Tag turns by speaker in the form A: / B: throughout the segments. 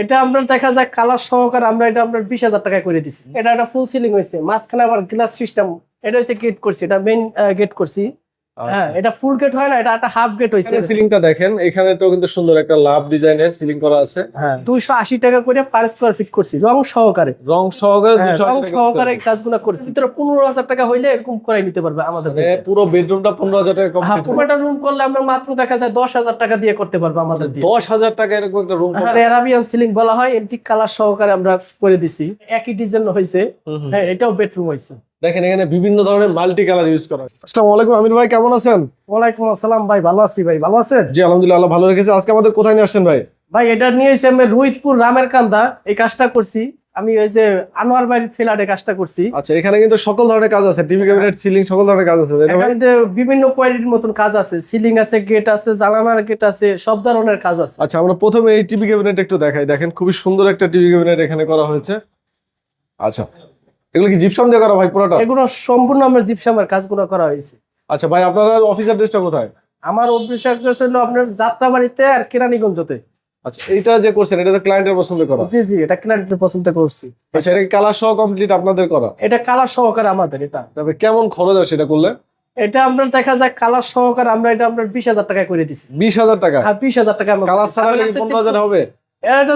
A: এটা আমরা দেখা যায় কালার সহকারে আমরা এটা আমরা বিশ হাজার টাকায় করে দিচ্ছি এটা একটা ফুল সিলিং হয়েছে। মাঝখানে আবার গ্লাস সিস্টেম এটা হচ্ছে গেট করছি, এটা মেইন গেট করছি। হ্যাঁ এটা ফুল গেট হয় না এটা একটা হাফ গেট হয়েছে
B: সিলিংটা দেখেন এখানে তো কিন্তু সুন্দর একটা লাভ ডিজাইনের সিলিং করা আছে।
A: হ্যাঁ দুইশো আশি টাকা করে পার স্কোয়ার ফিট করছি রং সহকারে।
B: রং সহকারে
A: হ্যাঁ,
B: 200
A: রং সহকারে কাজগুলো করছি। পনেরো হাজার টাকা হইলে এরকম করাই নিতে পারবে আমাদের।
B: মানে পুরো বেডরুমটা পনেরো হাজার টাকা
A: হ্যাঁ
B: কমপ্লিট
A: পুরোটা রুম করলে আমরা মাত্র দেখা যায় দশ হাজার টাকা দিয়ে করতে পারব আমাদের দিয়ে
B: দশ হাজার টাকা এরকম একটা রুম
A: আর অ্যারাবিয়ান সিলিং বলা হয় এন্টিক কালার সহকারে আমরা করে দিছি। একই ডিজাইন হয়েছে হ্যাঁ এটাও বেডরুম হয়েছে
B: দেখেন এখানে বিভিন্ন ধরনের মাল্টি কালার ইউজ করা হয়। আসসালামু আলাইকুম আমির ভাই কেমন আছেন?
A: ওয়ালাইকুম আসসালাম ভাই ভালো আছি ভাই ভালো আছেন?
B: জি আলহামদুলিল্লাহ আল্লাহ ভালো রেখেছে। আজকে আমাদের কোথায় নিয়ে আসছেন ভাই?
A: ভাই এটা নিয়ে এসে আমি রোহিতপুর রামের কান্দা এই কাজটা করছি। আমি ওই যে আনোয়ার বাড়ির ফ্ল্যাটে কাজটা করছি।
B: আচ্ছা এখানে কিন্তু সকল ধরনের কাজ আছে। টিভি ক্যাবিনেট সিলিং সকল ধরনের কাজ আছে?
A: এখানে বিভিন্ন কোয়ালিটির মতন কাজ আছে। সিলিং আছে গেট আছে জানালার গেট আছে সব ধরনের কাজ আছে।
B: আচ্ছা আমরা প্রথমে এই টিভি ক্যাবিনেট একটু দেখাই। দেখেন খুবই সুন্দর একটা টিভি ক্যাবিনেট এখানে করা হয়েছে। আচ্ছা এগুলো কি জিপসাম দিয়ে করা ভাই পুরোটা?
A: এগুলো সম্পূর্ণ আমার জিপসামের কাজগুলো করা হয়েছে।
B: আচ্ছা ভাই আপনার অফিস অ্যাড্রেসটা কোথায়?
A: আমার অফিস অ্যাড্রেস হলো আপনার যাত্রাবাড়িতে আর কেরানীগঞ্জতে।
B: আচ্ছা এইটা যে করছেন এটা তো ক্লায়েন্টের পছন্দ করা।
A: জি জি এটা ক্লায়েন্টের পছন্দ করছি।
B: আচ্ছা এটা কালার সহ কমপ্লিট আপনাদের করা?
A: এটা কালার সহকারে আমাদের এটা।
B: তবে কেমন খরচ আছে এটা করলে?
A: এটা আমরা দেখা যায় কালার সহকারে আমরা এটা আমরা বিশ হাজার টাকায় করে দিছি।
B: বিশ হাজার টাকা?
A: হ্যাঁ বিশ হাজার টাকা
B: কালার ছাড়া পনেরো হাজার হবে?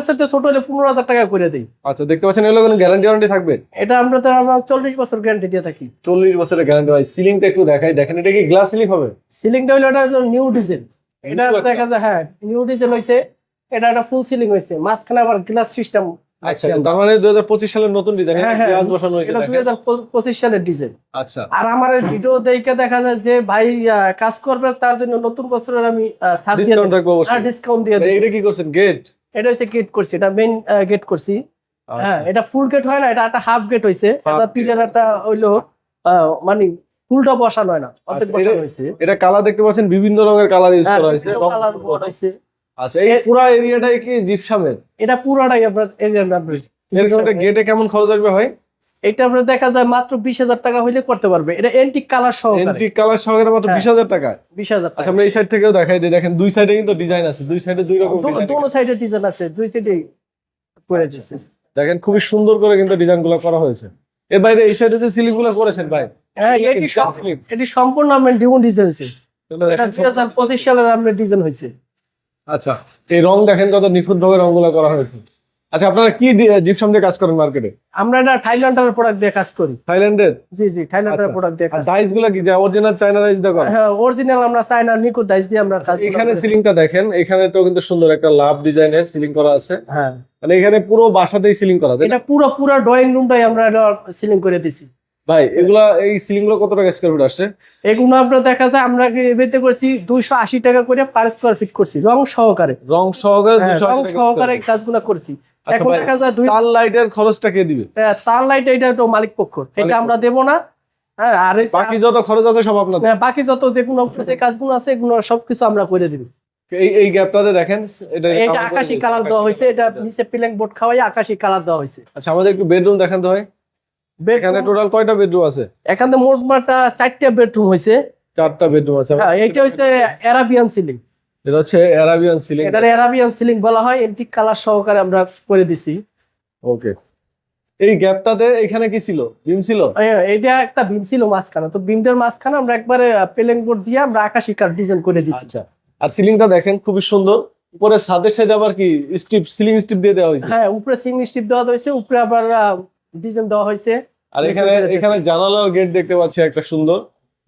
A: সাথে ছোট হলে পনেরো হাজার টাকা করে দিই।
B: আচ্ছা দেখতে পাচ্ছেন এগুলো কোনো গ্যারান্টি ওয়ারেন্টি থাকবে?
A: এটা আমরা তো আমরা চল্লিশ বছর গ্যারান্টি দিয়ে থাকি।
B: চল্লিশ বছরের গ্যারান্টি হয় সিলিংটা একটু দেখাই। দেখেন এটা কি গ্লাস সিলিং হবে?
A: সিলিংটা হলো এটা নিউ ডিজাইন এটা দেখা যায় হ্যাঁ নিউ ডিজাইন হয়েছে এটা একটা ফুল সিলিং হয়েছে মাঝখানে আবার গ্লাস সিস্টেম
B: আচ্ছা তার মানে দুই হাজার পঁচিশ সালের নতুন ডিজাইন
A: হ্যাঁ, হ্যাঁ।
B: গ্লাস বসানো হয়েছে
A: দুই হাজার পঁচিশ সালের ডিজাইন
B: আচ্ছা।
A: আর আমার ভিডিও দেখে দেখা যায় যে ভাই কাজ করবে তার জন্য নতুন বছরের আমি
B: ডিসকাউন্ট
A: দিয়ে
B: এটা কি করছেন গেট
A: এটা হচ্ছে গেট করছি এটা মেইন গেট করছি। হ্যাঁ
B: আচ্ছা।
A: এটা ফুল গেট হয় না এটা একটা হাফ গেট
B: হইছে।
A: এটা পিলার একটা হইল মানে ফুলটা বসানো হয় না অর্ধেক
B: আচ্ছা,
A: বসানো
B: এটা-
A: হয়েছে
B: এটা কালার দেখতে পাচ্ছেন বিভিন্ন রঙের কালার ইউজ
A: হ্যাঁ,
B: করা হয়েছে।
A: হয়েছে।
B: আচ্ছা এই পুরো এরিয়াটাই কি জিপসামের
A: এটা পুরোটাই আপনার এরিয়ার
B: এরকম একটা গেটে কেমন খরচ আসবে ভাই?
A: এটা আপনার দেখা যায় মাত্র বিশ হাজার টাকা হইলে করতে পারবে। এটা এন্টিক কালার সহকারে।
B: এন্টিক কালার সহকারে মাত্র
A: হ্যাঁ।
B: বিশ হাজার টাকা।
A: বিশ হাজার
B: আচ্ছা
A: টাকা।
B: আমরা এই সাইড থেকেও দেখাই দিই। দেখেন দুই সাইডে কিন্তু ডিজাইন আছে। দুই সাইডে দুই রকম।
A: দোনো সাইডে ডিজাইন আছে। দুই সাইডে করে দিয়েছে
B: দেখেন খুবই সুন্দর করে কিন্তু ডিজাইনগুলো করা হয়েছে। এর বাইরে এই সাইডে যে সিলিংগুলো করেছেন ভাই
A: হ্যাঁ এটি এটি সম্পূর্ণ আপনার ডিমো ডিজাইন আছে। এটা দুই হাজার পঁচিশ সালের আপনার ডিজাইন হয়েছে।
B: আচ্ছা এই রং দেখেন কত নিখুঁত ভাবে রংগুলো করা হয়েছে। আচ্ছা আপনারা কি জিপসাম দিয়ে কাজ করেন মার্কেটে
A: আমরা এটা থাইল্যান্ডের প্রোডাক্ট দিয়ে কাজ করি।
B: থাইল্যান্ডের
A: জি জি থাইল্যান্ডের
B: আচ্ছা।
A: প্রোডাক্ট দিয়ে কাজ
B: ডাইসগুলো কি যে অরিজিনাল চায়না ডাইস দিয়ে
A: হ্যাঁ অরিজিনাল আমরা নিকো ডাইস দিয়ে আমরা কাজ
B: এখানে সিলিংটা দেখেন এখানে তো কিন্তু সুন্দর একটা লাভ ডিজাইনের সিলিং করা আছে।
A: হ্যাঁ।
B: মানে এখানে পুরো বাসাতেই সিলিং করা না?
A: এটা পুরো পুরো ড্রয়িং রুমটাই আমরা সিলিং করে দিছি।
B: ভাই এগুলা এই সিলিংগুলো কত টাকা স্কোয়ার ফিট আসছে?
A: এগুলো আমরা দেখা যায় আমরা এবেতে করছি দুইশো আশি টাকা করে পার স্কোয়ার ফিট করছি রং সহকারে।
B: রং সহকারে
A: হ্যাঁ,
B: 200
A: রং সহকারে। কাজগুলো করছি।
B: আচ্ছা
A: এখন দেখা যায় দুই
B: তার লাইটের খরচটা কে দিবে?
A: হ্যাঁ, তার লাইট এটা তো মালিক পক্ষ। এটা আমরা দেবো না। হ্যাঁ আর
B: বাকি যত খরচ আছে সব আপনাদের।
A: হ্যাঁ, বাকি যত যে কোনো যে কাজগুলো আছে এগুলো সবকিছু আমরা করে দিব।
B: এই এই গ্যাপটাতে দেখেন এটা
A: এটা আকাশি কালার দেওয়া হয়েছে এটা নিচে প্লেন বোর্ড খাওয়াই আকাশি কালার দেওয়া হয়েছে।
B: আচ্ছা আমাদের একটু বেডরুম দেখান তো ভাই। এখানে টোটাল কয়টা বেডরুম আছে?
A: এখানে মোট মাটা চারটা বেডরুম হয়েছে।
B: চারটা বেডরুম আছে।
A: হ্যাঁ এটা হচ্ছে অ্যারাবিয়ান সিলিং
B: এটা হচ্ছে অ্যারাবিয়ান সিলিং
A: এটা অ্যারাবিয়ান সিলিং বলা হয় এন্টিক কালার সহকারে আমরা করে দিছি।
B: ওকে এই গ্যাপটাতে এখানে কি ছিল? বিম ছিল?
A: এটা একটা বিম ছিল মাঝখানে। তো বিমটার মাঝখানে আমরা একবারে প্লেন বোর্ড দিয়ে আমরা আকাশি কার ডিজাইন করে দিছি।
B: আচ্ছা। আর সিলিংটা দেখেন খুবই সুন্দর। উপরে ছাদের সাইডে আবার কি স্টিপ সিলিং স্টিপ দিয়ে দেওয়া হয়েছে?
A: হ্যাঁ উপরে সিলিং স্টিপ দেওয়া হয়েছে উপরে আবার ডিজাইন দেওয়া হয়েছে।
B: আর এখানে এখানে জানালার গেট দেখতে পাচ্ছি একটা সুন্দর।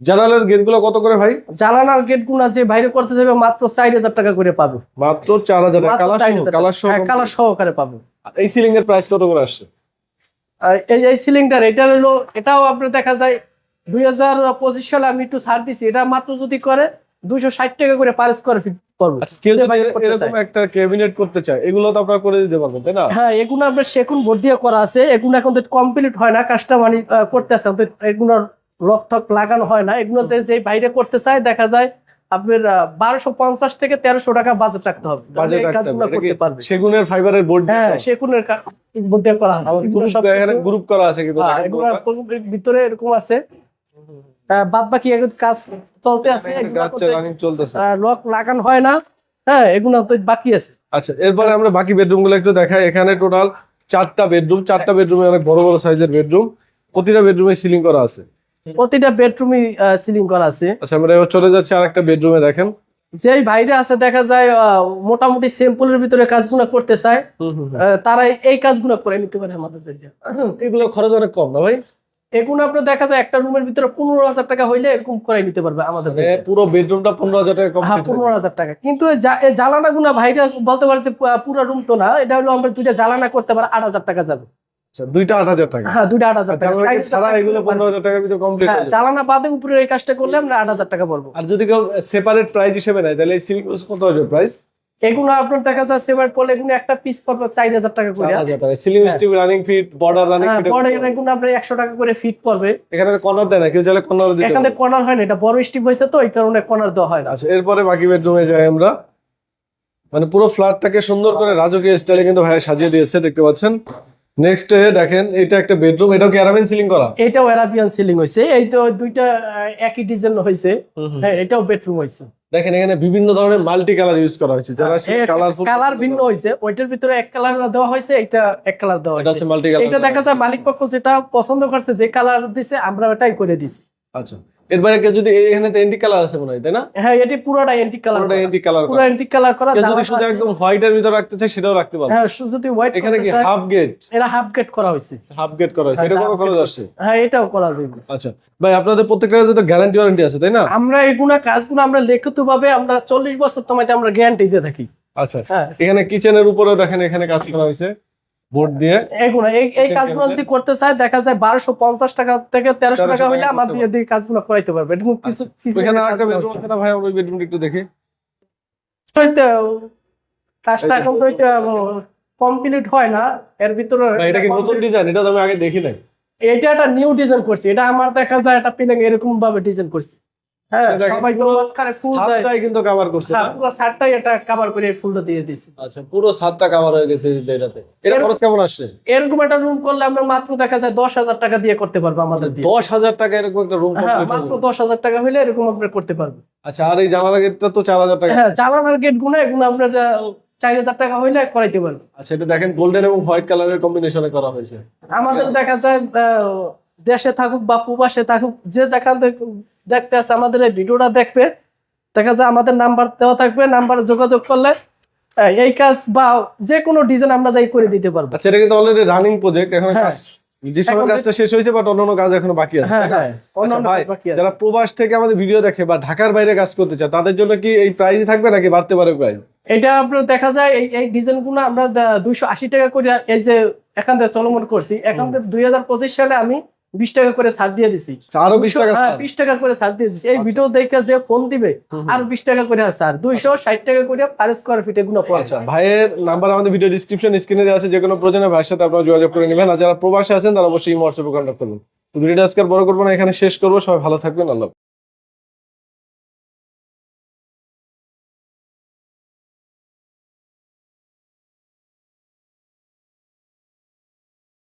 B: জানালার গেটগুলো কত করে ভাই?
A: জানালার গেটগুলা যে বাইরে করতে যাবে মাত্র চার হাজার টাকা করে পাবে।
B: মাত্র চার হাজার কালার
A: 4,000
B: কালার সহ
A: সহকারে পাবে।
B: এই সিলিং এর প্রাইস কত করে আসছে?
A: আর এই সিলিংটার এটা হলো এটাও আপনার দেখা যায় দুই হাজার পঁচিশ সালে আমি একটু ছাড় দিছি। এটা মাত্র যদি করে দুইশো ষাট টাকা করে পার স্কোয়ার ফিট করবে
B: এরকম একটা ক্যাবিনেট করতে চায় এগুলো তো আপনারা করে দিতে পারবেন তাই না?
A: হ্যাঁ এগুলো আপনার সেগুন ভোট দিয়ে করা আছে। এগুলো এখন তো কমপ্লিট হয় না কাজটা মানে করতে আছে তো এগুলোর লক টক লাগানো হয় না। এগুলো যে যে বাইরে করতে চায় দেখা যায় আপনার বারোশো পঞ্চাশ থেকে তেরোশো টাকা বাজেট রাখতে হবে। কাজগুলো করতে পারবে।
B: সেগুনের ফাইবারের বোর্ড
A: হ্যাঁ সেগুনের ভোট দিয়ে করা হয়।
B: গ্রুপ গ্রুপ করা আছে
A: হ্যাঁ। ভিতরে এরকম আছে। বাদ বাকি কাজ চলতে আছে
B: চলতেছে।
A: লক লাগানো হয় না। হ্যাঁ এগুলো তো বাকি আছে।
B: আচ্ছা এরপরে আমরা বাকি বেডরুমগুলো একটু দেখাই। এখানে টোটাল চারটা বেডরুম চারটা বেডরুমে অনেক বড় বড় সাইজের বেডরুম প্রতিটা বেডরুমে সিলিং করা আছে।
A: প্রতিটা বেডরুমই সিলিং করা আছে।
B: আচ্ছা আমরা এবার চলে যাচ্ছি আর একটা বেডরুমে দেখেন।
A: যেই বাইরে আছে দেখা যায় মোটামুটি সিম্পলের ভিতরে কাজগুলো করতে চায়। তারা এই কাজগুলো করে নিতে পারে আমাদের
B: এগুলো খরচ অনেক কম না ভাই?
A: এগুলো আপনার দেখা যায় একটা রুমের ভিতরে পনেরো হাজার টাকা হইলে এরকম করাই নিতে পারবে আমাদের
B: মানে। পুরো বেডরুমটা পনেরো হাজার টাকা
A: হ্যাঁ পনেরো হাজার টাকা। কিন্তু জ্বালানা গুনা ভাইরা বলতে পারছে পুরো রুম তো না এটা হলো আমরা দুইটা জ্বালানা করতে পারে আট হাজার টাকা যাবে।
B: দুইটা আট হাজার টাকা।
A: হ্যাঁ দুইটা আট হাজার টাকা।
B: সারা এগুলো পনেরো হাজার টাকার ভিতরে কমপ্লিট
A: হ্যাঁ উপরে এই কাজটা করলে আমরা আট হাজার টাকা পড়ব
B: আর যদি কেউ সেপারেট প্রাইস হিসেবে নেয় তাহলে এই সিলিং কত আসবে প্রাইস
A: এগুলো আপনার দেখা যাচ্ছে এবার পড়লে এগুলো একটা পিস চার হাজার টাকা করে।
B: Ceiling. Steel running feet border running feet
A: বড় এগুলো আপনার একশো টাকা করে ফিট পড়বে।
B: এখানে কর্নার দেয় না কেউ চাইলে কর্নার দিতে
A: এখানে কর্নার হয় না এটা বড় স্টিপ হয়েছে তো এই কারণে কর্নার দেওয়া হয় না।
B: আচ্ছা এরপরে বাকি বেডরুমে যাই আমরা। মানে পুরো ফ্ল্যাটটাকে সুন্দর করে রাজকীয় স্টাইলে কিন্তু ভাই সাজিয়ে দিয়েছে দেখতে পাচ্ছেন। নেক্সট দেখেন এটা একটা বেডরুম এটাও কি সিলিং করা?
A: এটাও অ্যারাবিয়ান সিলিং হয়েছে এই তো দুইটা একই ডিজাইন হয়েছে হ্যাঁ এটাও বেডরুম হয়েছে
B: দেখেন এখানে বিভিন্ন ধরনের মাল্টি কালার ইউজ করা হয়েছে যারা কালারফুল
A: কালার ভিন্ন হয়েছে ওইটার ভিতরে এক কালার দেওয়া হয়েছে এটা এক কালার দেওয়া হয়েছে
B: মাল্টি কালার
A: এটা দেখা যায় মালিক পক্ষ যেটা পছন্দ করছে যে কালার দিছে আমরা ওটাই করে দিছি।
B: আচ্ছা। এরপরে কেউ যদি এখানে তো এন্টি কালার আছে মনে হয় তাই না?
A: হ্যাঁ এটি পুরোটা কালার
B: পুরোটা এন্টি কালার
A: পুরো কালার করা
B: যদি শুধু। একদম হোয়াইটের ভিতর রাখতে চায় সেটাও রাখতে পারবে।
A: হ্যাঁ যদি হোয়াইট
B: এখানে কি হাফ গেট
A: এটা হাফ গেট করা হয়েছে।
B: হাফ গেট করা হয়েছে। এটা
A: হ্যাঁ,
B: কত
A: half
B: খরচ আসছে
A: হ্যাঁ এটাও করা যাবে
B: আচ্ছা। ভাই আপনাদের প্রত্যেকটা কাজে তো গ্যারান্টি ওয়ারেন্টি আছে তাই না?
A: আমরা এগুলা কাজগুলো আমরা লিখিত ভাবে আমরা চল্লিশ বছর তোমাতে আমরা গ্যারান্টি দিয়ে থাকি।
B: আচ্ছা।
A: হ্যাঁ।
B: এখানে কিচেনের উপরে দেখেন এখানে কাজ করা হয়েছে। বোর্ড দিয়ে।
A: এগুলো এই কাজগুলো যদি করতে চায় দেখা যায় বারোশো পঞ্চাশ টাকা থেকে তেরোশো টাকা হইলে আমার দিয়ে দিয়ে কাজগুলো করাইতে পারবে। এরকম কিছু
B: আচ্ছা।
A: কিছু
B: ওইখানে
A: কাজ
B: আরেকটা বেডরুম আছে। না ভাই ওই বেডরুমটা একটু দেখি।
A: কাজটা এখন তো কমপ্লিট হয় না এর ভিতরে
B: এটা কি নতুন ডিজাইন? এটা তো আমি আগে দেখি নাই।
A: এটা একটা নিউ ডিজাইন করছি। এটা আমার দেখা যায় একটা এরকম ভাবে ডিজাইন করছি। হ্যাঁ
B: দেখেন
A: সবাই তো মাঝখানে ফুল দেয়।
B: কিন্তু কভার করছে
A: হ্যাঁ
B: না?
A: পুরো শার্টটাই এটা কভার করে ফুলটা দিয়ে দিছি।
B: আচ্ছা পুরো কভার হয়ে গেছে এটাতে। এটা খরচ কেমন আসছে?
A: এরকম একটা রুম করলে আমরা মাত্র দেখা যায় দশ হাজার টাকা দিয়ে করতে পারব আমাদের দিয়ে।
B: দশ হাজার টাকা এরকম একটা রুম
A: হ্যাঁ মাত্র দশ হাজার টাকা হলে এরকম করতে পারব।
B: আচ্ছা আর এই জানালা গেটটা তো চার হাজার টাকা।
A: হ্যাঁ জানালার গেটগুলো এগুলো আমরা চার হাজার টাকা হইলে করাইতে পারব।
B: আচ্ছা এটা দেখেন গোল্ডেন এবং হোয়াইট কালারের কম্বিনেশনে করা হয়েছে।
A: আমাদের দেখা যায় দেশে থাকুক বা প্রবাসে থাকুক যে যেখান থেকে দেখতে আছে আমাদের এই ভিডিওটা দেখবে দেখা যায় আমাদের নাম্বার দেওয়া থাকবে নাম্বারে যোগাযোগ করলে এই কাজ বা যে কোনো ডিজাইন আমরা যাই করে দিতে পারব
B: আচ্ছা এটা কিন্তু অলরেডি রানিং প্রজেক্ট এখন
A: হ্যাঁ।
B: কাজ যে সময়
A: এখন
B: কাজটা শেষ হয়েছে বাট অন্যান্য কাজ এখনও বাকি আছে
A: হ্যাঁ? হ্যাঁ
B: আচ্ছা। যারা প্রবাস থেকে আমাদের ভিডিও দেখে বা ঢাকার বাইরে কাজ করতে চায় তাদের জন্য কি এই থাকবে নাকি বাড়তে পারে প্রাইস
A: এটা আপনার দেখা যায় এই এই ডিজাইনগুলো আমরা দুইশো আশি টাকা করে এই যে এখান থেকে চলমান করছি এখান থেকে দুই হাজার পঁচিশ সালে আমি বিশ টাকা করে ছাড় দিয়ে দিছি।
B: আরও বিশ টাকা
A: হ্যাঁ বিশ টাকা করে ছাড় দিয়ে দিছি। এই
B: আচ্ছা।
A: ভিডিও দেখে যে ফোন দিবে। আর বিশ টাকা করে আর ছাড়। দুইশো ষাট টাকা করে পার স্কোয়ার ফিটে গুণ
B: আচ্ছা ভাইয়ের নাম্বার আমাদের ভিডিও ডিসক্রিপশন স্ক্রিনে দেওয়া আছে যে কোনো প্রয়োজনে ভাইয়ের সাথে আপনারা যোগাযোগ করে নেবেন। আর যারা প্রবাসে আছেন তারা অবশ্যই হোয়াটসঅ্যাপে কন্ট্যাক্ট করবেন ভিডিওটা আজকে বড় করব না এখানে শেষ করব। সবাই ভালো থাকবেন আল্লাহ।